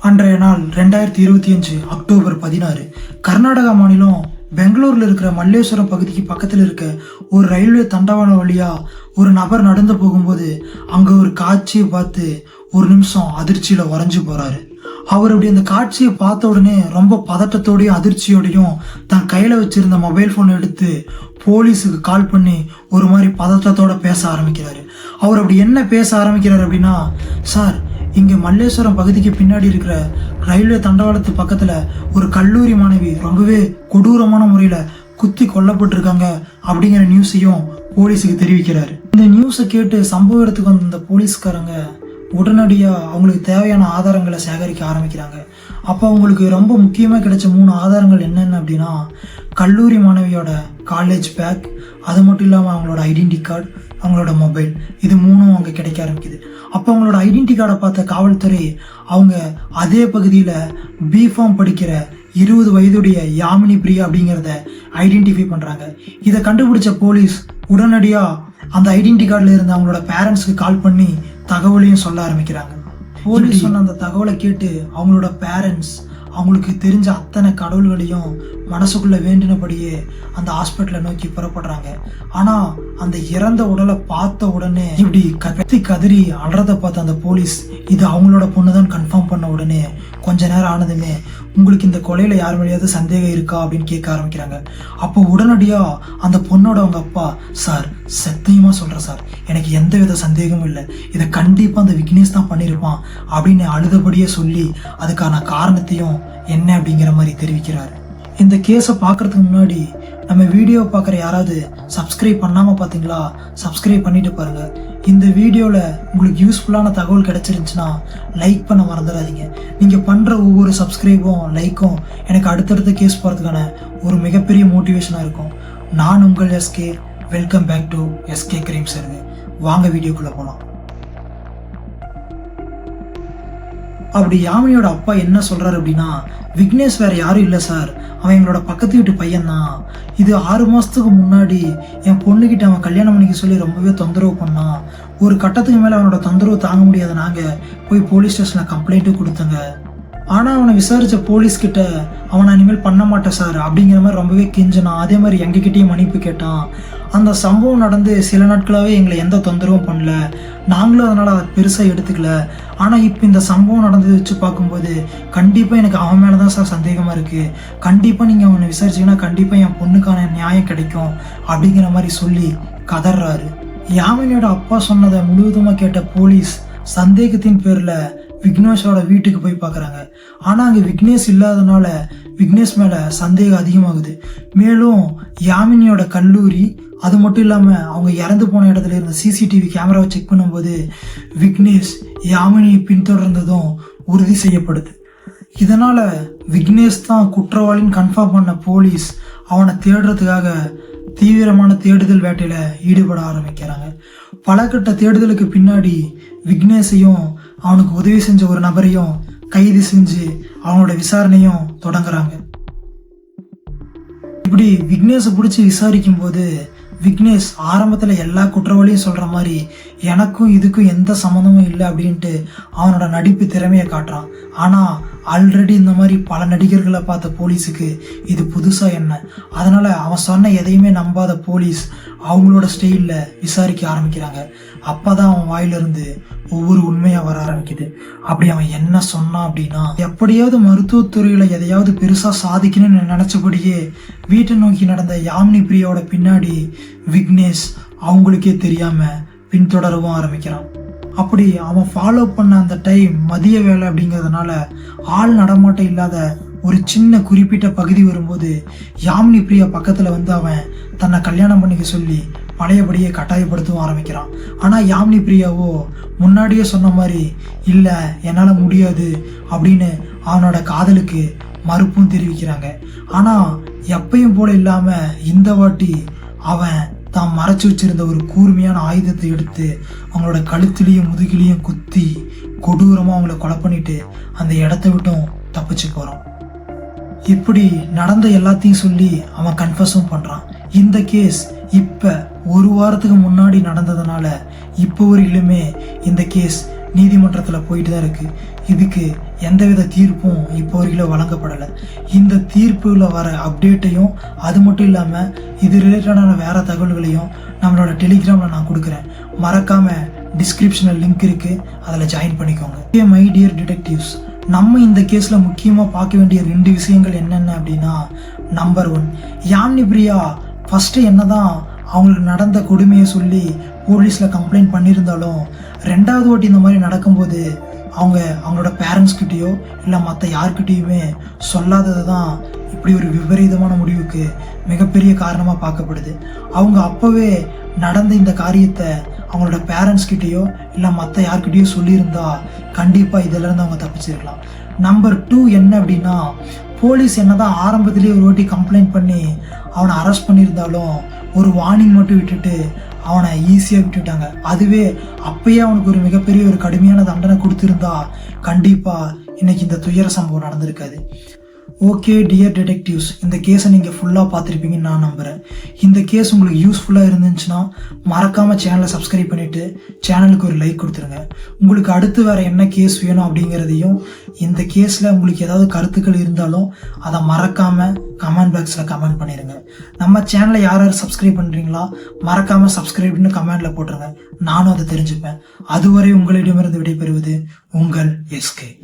அன்றைய நாள் ரெண்டாயிரத்தி இருபத்தி அஞ்சு அக்டோபர் பதினாறு. கர்நாடகா மாநிலம் பெங்களூர்ல இருக்கிற மல்லேஸ்வரம் பகுதிக்கு பக்கத்தில் இருக்க ஒரு ரயில்வே தண்டவாளம் வழியா ஒரு நபர் நடந்து போகும்போது அங்க ஒரு காட்சியை பார்த்து ஒரு நிமிஷம் அதிர்ச்சியில உறைஞ்சு போறாரு. அவர் அப்படி அந்த காட்சியை பார்த்த உடனே ரொம்ப பதட்டத்தோடையும் அதிர்ச்சியோடையும் தன் கையில வச்சிருந்த மொபைல் போன் எடுத்து போலீஸுக்கு கால் பண்ணி ஒரு மாதிரி பதட்டத்தோட பேச ஆரம்பிக்கிறாரு. அவர் அப்படி என்ன பேச ஆரம்பிக்கிறார் அப்படின்னா சார் இங்கே மல்லேஸ்வரம் பகுதிக்கு பின்னாடி இருக்கிற ரயில்வே தண்டவாளத்து பக்கத்தில் ஒரு கல்லூரி மாணவி ரொம்பவே கொடூரமான முறையில் குத்தி கொல்லப்பட்டிருக்காங்க அப்படிங்கிற நியூஸையும் போலீஸுக்கு தெரிவிக்கிறாரு. இந்த நியூஸை கேட்டு சம்பவ இடத்துக்கு வந்த போலீஸ்காரங்க உடனடியாக அவங்களுக்கு தேவையான ஆதாரங்களை சேகரிக்க ஆரம்பிக்கிறாங்க. அப்போ அவங்களுக்கு ரொம்ப முக்கியமாக கிடைச்ச மூணு ஆதாரங்கள் என்னென்ன அப்படின்னா கல்லூரி மாணவியோட காலேஜ் பேக் அது மட்டும் இல்லாமல் அவங்களோட ஐடென்டி கார்டு அவங்களோட மொபைல் இது மூணும் அவங்க கிடைக்க ஆரம்பிக்குது. அப்போ அவங்களோட ஐடென்டி கார்டை பார்த்த காவல்துறை அவங்க அதே பகுதியில் பிஃபார்ம் படிக்கிற இருபது வயதுடைய யாமினி பிரியா அப்படிங்கிறத ஐடென்டிஃபை பண்ணுறாங்க இதை கண்டுபிடிச்ச போலீஸ் உடனடியாக அந்த ஐடென்டி கார்டில் இருந்த அவங்களோட பேரண்ட்ஸ்க்கு கால் பண்ணி தகவலையும் சொல்ல ஆரம்பிக்கிறாங்க. போலீஸ் சொன்ன அந்த தகவலை கேட்டு அவங்களோட பேரண்ட்ஸ் அவங்களுக்கு தெரிஞ்ச அத்தனை கடவுள்களையும் மனசுக்குள்ளே வேண்டினபடியே அந்த ஹாஸ்பிட்டலை நோக்கி புறப்படுறாங்க. ஆனால் அந்த இறந்த உடலை பார்த்த உடனே இப்படி கத்தி கதறி அழறத பார்த்த அந்த போலீஸ் இது அவங்களோட பொண்ணு தான் கன்ஃபார்ம் பண்ண உடனே கொஞ்ச நேரம் ஆனதுமே உங்களுக்கு இந்த கொலையில் யார் மேலேயாவது சந்தேகம் இருக்கா? அப்படின்னு கேட்க ஆரம்பிக்கிறாங்க. அப்போ உடனடியாக அந்த பொண்ணோட அவங்க அப்பா சார் சத்தியமாக சொல்கிறேன் சார். எனக்கு எந்த வித சந்தேகமும் இல்லை. இதை கண்டிப்பாக அந்த விக்னேஷ் தான் பண்ணியிருப்பான் அப்படின்னு அழுதபடியே சொல்லி அதுக்கான காரணத்தையும் என்ன அப்படிங்கிற மாதிரி தெரிவிக்கிறாரு. இந்த கேஸை பார்க்கறதுக்கு முன்னாடி நம்ம வீடியோ பார்க்குற யாராவது சப்ஸ்கிரைப் பண்ணாமல் பார்த்தீங்களா? சப்ஸ்கிரைப் பண்ணிட்டு பாருங்கள் இந்த வீடியோவில் உங்களுக்கு யூஸ்ஃபுல்லான தகவல் கிடச்சிருந்துச்சின்னா லைக் பண்ண மறந்துடாதீங்க. நீங்கள் பண்ணுற ஒவ்வொரு சப்ஸ்கிரைபும் லைக்கும் எனக்கு அடுத்தடுத்த கேஸ் போகிறதுக்கான ஒரு மிகப்பெரிய மோட்டிவேஷனாக இருக்கும். நான் உங்கள் SK welcome back to SK cream survey வாங்க வீடியோக்குள்ளே போகலாம் அப்படி யாமினியோட அப்பா என்ன சொல்றாரு அப்படின்னா விக்னேஷ் வேற யாரும் இல்லை சார் அவன் எங்களோட பக்கத்து வீட்டு பையன்தான் இது ஆறு மாசத்துக்கு முன்னாடி என் பொண்ணுகிட்ட அவன் கல்யாணம் பண்ணிக்க சொல்லி ரொம்பவே தொந்தரவு பண்ணான். ஒரு கட்டத்துக்கு மேல அவனோட தொந்தரவு தாங்க முடியாத நாங்க போய் போலீஸ் ஸ்டேஷன்ல கம்ப்ளைண்ட்டும் கொடுத்தங்க. ஆனால் அவனை விசாரித்த போலீஸ்கிட்ட அவனை இனிமேல் பண்ண மாட்டேன் சார். அப்படிங்கிற மாதிரி ரொம்பவே கெஞ்சினான். அதே மாதிரி எங்ககிட்டயும் மன்னிப்பு கேட்டான். அந்த சம்பவம் நடந்து சில நாட்களாகவே எங்களை எந்த தொந்தரவும் பண்ணல. நாங்களும் அதனால் அதை பெருசாக எடுத்துக்கல. ஆனால் இப்போ இந்த சம்பவம் நடந்தது வச்சு பார்க்கும்போது கண்டிப்பாக எனக்கு அவன் மேலே தான் சார் சந்தேகமாக இருக்குது கண்டிப்பாக நீங்கள் அவனை விசாரிச்சிங்கன்னா கண்டிப்பாக என் பொண்ணுக்கான நியாயம் கிடைக்கும் அப்படிங்கிற மாதிரி சொல்லி கதறாரு யாமினியோட அப்பா சொன்னதை முழுவதுமாக கேட்ட போலீஸ் சந்தேகத்தின் பேரில் விக்னேஷோட வீட்டுக்கு போய் பார்க்குறாங்க. ஆனால் அங்கே விக்னேஷ் இல்லாதனால விக்னேஷ் மேலே சந்தேகம் அதிகமாகுது. மேலும் யாமினியோட கல்லூரி அது மட்டும் இல்லாமல் அவங்க இறந்து போன இடத்துல இருந்த சிசிடிவி கேமராவை செக் பண்ணும்போது விக்னேஷ் யாமினியை பின்தொடர்ந்ததும் உறுதி செய்யப்படுது. இதனால் விக்னேஷ் தான் குற்றவாளின்னு கன்ஃபார்ம் பண்ண போலீஸ் அவனை தேடுறதுக்காக தீவிரமான தேடுதல் வேட்டையில் ஈடுபட ஆரம்பிக்கிறாங்க. பல கட்ட தேடுதலுக்கு பின்னாடி விக்னேஷையும் அவனுக்கு உதவி செஞ்ச ஒரு நபரையும் கைது செஞ்சு அவனோட விசாரணையும் தொடங்குறாங்க. இப்படி விக்னேஷை பிடிச்சி விசாரிக்கும் போது விக்னேஷ் ஆரம்பத்தில் எல்லா குற்றவாளியும் சொல்கிற மாதிரி எனக்கும் இதுக்கும் எந்த சம்மந்தமும் இல்லை அப்படின்ட்டு அவனோட நடிப்பு திறமையை காட்டுறான். ஆனால் ஆல்ரெடி இந்த மாதிரி பல நடிகர்களை பார்த்த போலீஸுக்கு இது புதுசாக என்ன? அதனால் அவன் சொன்ன எதையுமே நம்பாத போலீஸ் அவங்களோட ஸ்டைலில் விசாரிக்க ஆரம்பிக்கிறாங்க. அப்போ தான் அவன் வாயிலிருந்து ஒவ்வொரு உண்மையாக வர ஆரம்பிக்குது. அப்படி அவன் என்ன சொன்னான் அப்படின்னா எப்படியாவது மருத்துவத்துறையில் எதையாவது பெருசாக சாதிக்கணும்னு நினச்சபடியே வீட்டை நோக்கி நடந்த யாமினி பிரியாவோட பின்னாடி விக்னேஷ் அவங்களுக்கே தெரியாமல் பின்தொடரவும் ஆரம்பிக்கிறான். அப்படி அவன் ஃபாலோ பண்ண அந்த டைம் மதிய வேலை அப்படிங்கிறதுனால ஆள் நடமாட்டம் இல்லாத ஒரு சின்ன குறிப்பிட்ட பகுதி வரும்போது யாமினி பிரியா பக்கத்தில் வந்து அவன் தன்னை கல்யாணம் பண்ணிக்க சொல்லி பழையபடியே கட்டாயப்படுத்தவும் ஆரம்பிக்கிறான். ஆனால் யாமினி பிரியாவோ முன்னாடியே சொன்ன மாதிரி இல்லை என்னால் முடியாது அப்படின்னு அவனோட காதலுக்கு மறுப்பும் தெரிவிக்கிறாங்க. ஆனால் எப்பயும் போல இல்லாமல் இந்த வாட்டி அவன் தான் மறைச்சு வச்சிருந்த ஒரு கூர்மையான ஆயுதத்தை எடுத்து அவங்களோட கழுத்துலேயும் முதுகிலையும் குத்தி கொடூரமாக அவங்கள கொலை பண்ணிட்டு அந்த இடத்த விட்டும் தப்பிச்சு போகிறோம் இப்படி நடந்த எல்லாத்தையும் சொல்லி அவன் கன்ஃபர்ஸும் பண்ணுறான் இந்த கேஸ் இப்போ ஒரு வாரத்துக்கு முன்னாடி நடந்ததுனால இப்போ வரையிலுமே இந்த கேஸ் நீதிமன்றத்தில் போயிட்டு தான் இருக்குது இதுக்கு எந்தவித தீர்ப்பும் இப்போ வரைக்கும் வழங்கப்படலை. இந்த தீர்ப்பில் வர அப்டேட்டையும் அது மட்டும் இல்லாமல் இது ரிலேட்டடான வேறு தகவல்களையும் நம்மளோட டெலிகிராமில் நான் கொடுக்குறேன். மறக்காமல் டிஸ்கிரிப்ஷனில் லிங்க் இருக்குது அதில் ஜாயின் பண்ணிக்கோங்க. மை டியர் டிடெக்டிவ்ஸ் நம்ம இந்த கேஸில் முக்கியமாக பார்க்க வேண்டிய ரெண்டு விஷயங்கள் என்னென்ன அப்படின்னா number one Yamini Priya first என்ன தான் அவங்களுக்கு நடந்த கொடுமையை சொல்லி போலீஸில் கம்ப்ளைண்ட் பண்ணியிருந்தாலும் ரெண்டாவது வாட்டி இந்த மாதிரி நடக்கும்போது அவங்க அவங்களோட பேரண்ட்ஸ்கிட்டேயோ இல்லை மற்ற யார்கிட்டேயுமே சொல்லாதது தான் இப்படி ஒரு விபரீதமான முடிவுக்கு மிகப்பெரிய காரணமாக பார்க்கப்படுது. அவங்க அப்போவே நடந்த இந்த காரியத்தை அவங்களோட பேரண்ட்ஸ் கிட்டேயோ இல்லை மற்ற யார்கிட்டேயோ சொல்லியிருந்தா கண்டிப்பாக இதிலிருந்து அவங்க தப்பிச்சிருக்கலாம். நம்பர் டூ என்ன அப்படின்னா போலீஸ் என்னதான் ஆரம்பத்திலேயே ஒரு வாட்டி கம்ப்ளைண்ட் பண்ணி அவனை அரெஸ்ட் பண்ணியிருந்தாலும் ஒரு வார்னிங் மட்டும் விட்டுட்டு அவனை ஈஸியாக விட்டுட்டாங்க. அதுவே அப்பயே அவனுக்கு ஒரு மிகப்பெரிய ஒரு கடுமையான தண்டனை கொடுத்துருந்தா கண்டிப்பாக இன்னைக்கு இந்த துயர சம்பவம் நடந்திருக்காது. ஓகே டியர் டிடெக்டிவ்ஸ் இந்த கேஸை நீங்கள் ஃபுல்லாக பார்த்துருப்பீங்கன்னு நான் நம்புகிறேன் இந்த கேஸ் உங்களுக்கு யூஸ்ஃபுல்லாக இருந்துச்சுன்னா மறக்காமல் சேனலை சப்ஸ்கிரைப் பண்ணிவிட்டு சேனலுக்கு ஒரு லைக் கொடுத்துருங்க. உங்களுக்கு அடுத்து வேறு என்ன கேஸ் வேணும் அப்படிங்கிறதையும் இந்த கேஸில் உங்களுக்கு ஏதாவது கருத்துக்கள் இருந்தாலும் அதை மறக்காமல் கமெண்ட் பாக்ஸில் கமெண்ட் பண்ணிடுங்க நம்ம சேனலை யார் யார் சப்ஸ்கிரைப் பண்ணுறீங்களா மறக்காமல் சப்ஸ்கிரைப்னு கமெண்டில் போட்டுருங்க. நானும் அதை தெரிஞ்சுப்பேன். அதுவரை உங்களிடமிருந்து விடைபெறுவது உங்கள் எஸ்கே